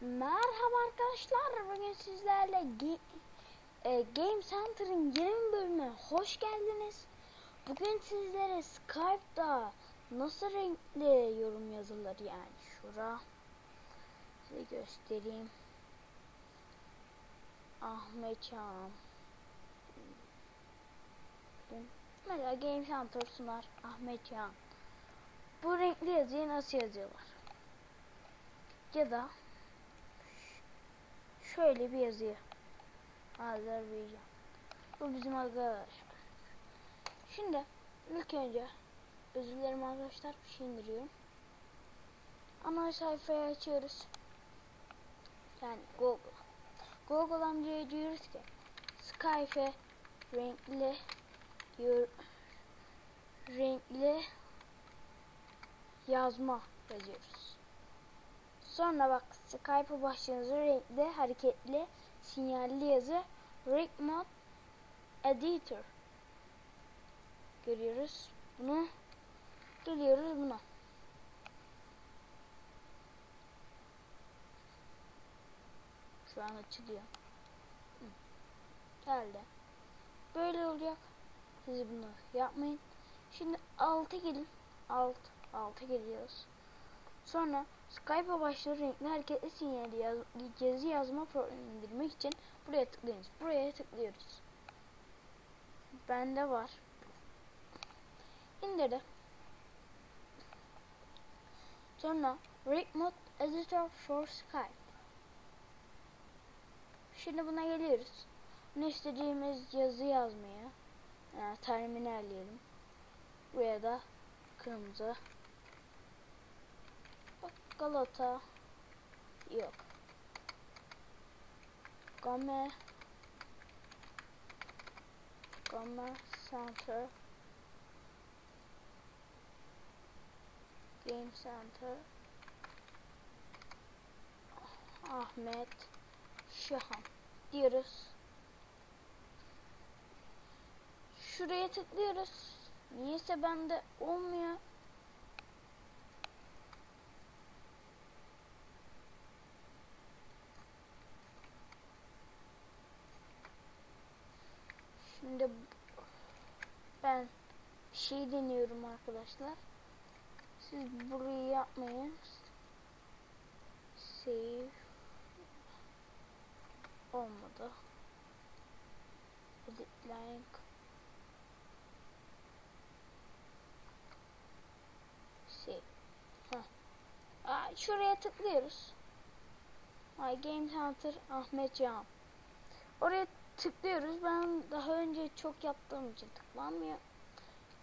Merhaba arkadaşlar. Bugün sizlerle Ge e, Game Center'ın yeni bölümüne hoş geldiniz. Bugün sizlere Skype'da nasıl renkli yorum yazılır yani şura size göstereyim. Ahmetcan. Mesela Game Center sunar Ahmetcan. Bu renkli yazıyı nasıl yazıyorlar? Ya da şöyle bir yazıyor. Azerbaycan. Bu bizim arkadaşlar. Şimdi ilk önce özür dilerim arkadaşlar bir şey indiriyorum. Ana sayfayı açıyoruz. Yani Google. Google amcaya diyoruz ki Skype renkli yor, renkli yazma yazıyoruz. Sonra bak Skype başlığınızı renkli, hareketli, sinyalli yazı Rig Mod Editor görüyoruz. Bunu geliyoruz buna. Şu an açılıyor. Geldi. Böyle olacak. Siz bunu yapmayın. Şimdi altı gelin. Alt, altı geliyoruz. Sonra Skype'a başlı renkli sinyali yaz, yazı yazma programını indirmek için buraya tıklayınız. Buraya tıklıyoruz. Bende var. İndirdim. Sonra Rig Editor for Skype. Şimdi buna geliyoruz. Ne istediğimiz yazı yazmaya. Yani terminal diyelim. Buraya da kırmızı Galata yok. Game Game Center Game Center Ahmet Şahan diyoruz. Şuraya tıklıyoruz. Niyeyse bende olmuyor. Şimdi ben bir şey deniyorum arkadaşlar. Siz burayı yapmayın. Save olmadı. Edit link Save. Heh. Aa, şuraya tıklıyoruz. My Game Center Ahmet Can. Oraya tıklıyoruz. Ben daha önce çok yaptığım için tıklanmıyor.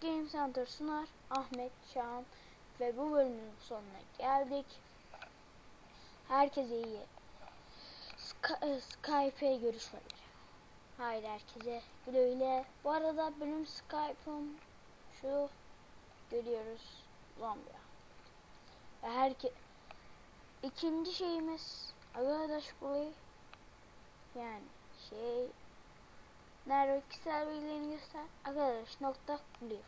Game Center sunar Ahmet Şahan ve bu bölümün sonuna geldik. Herkese iyi. Sky, Skype'e görüşmek üzere. Haydi herkese güle güle. Bu arada benim Skype'ım şu görüyoruz Zambia. Ve herke ikinci şeyimiz arkadaş burayı yani şey nerede kişisel göster. Arkadaş nokta live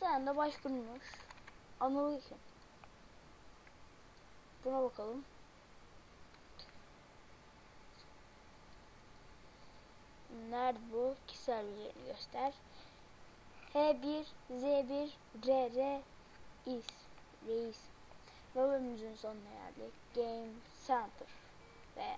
sen de başvurmuş Anıl kim? Buna bakalım. Nerede bu? Kişisel bilgilerini göster. H1 Z1 RR is. Reis. Ve bölümümüzün sonuna geldik. Game Center. Ve